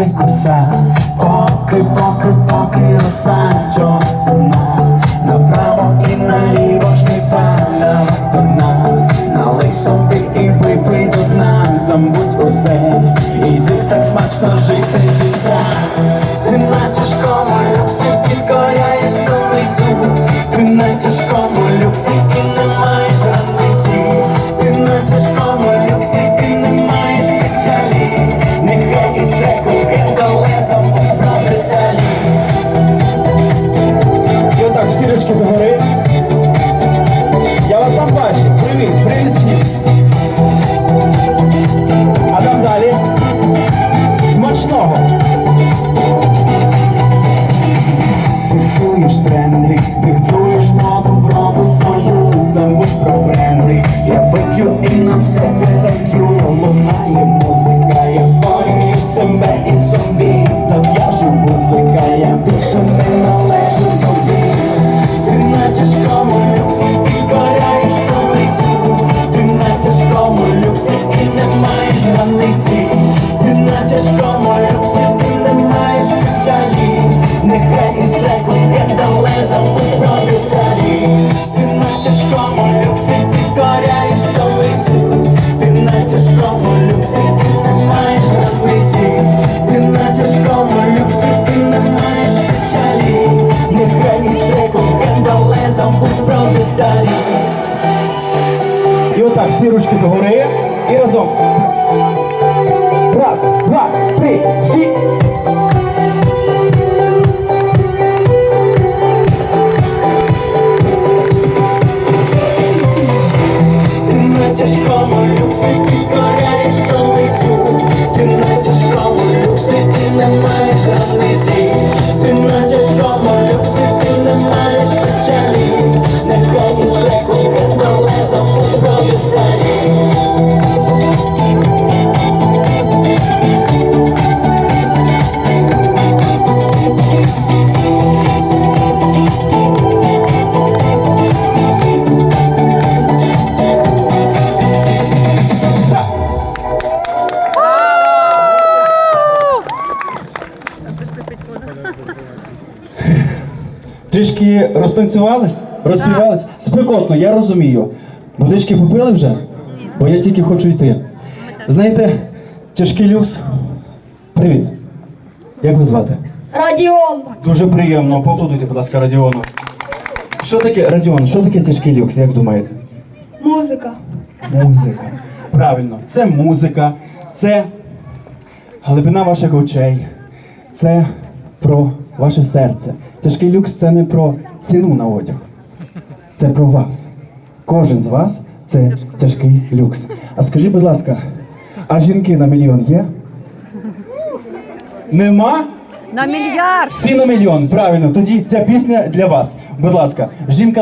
вся, поки, поки, поки роса чого сумна, направо і наліво ж не пада до дна, налий собі і випий до дна, забудь усе, іди так смачно жити життя, вип'ю і все це зап'ю, лунає музика, я створюю себе і собі, зав'яжу вузлика, я більше не І отак, всі ручки догори. І разом. Раз, два, три, всі. Трішки розтанцювались, розпівались. Спекотно, я розумію. Водички попили вже? Бо я тільки хочу йти. Знаєте, тяжкий люкс. Привіт. Як ви звати? Радіон. Дуже приємно. Поаплодуйте, будь ласка, Радіону. Що таке, Радіон, що таке тяжкий люкс, як думаєте? Музика. Музика. Правильно, це музика, це глибина ваших очей, це про ваше серце. Тяжкий люкс це не про ціну на одяг. Це про вас. Кожен з вас це тяжкий люкс. А скажіть, будь ласка, а жінки на мільйон є? Нема? На мільярд. Всі на мільйон. Правильно. Тоді ця пісня для вас. Будь ласка, жінка.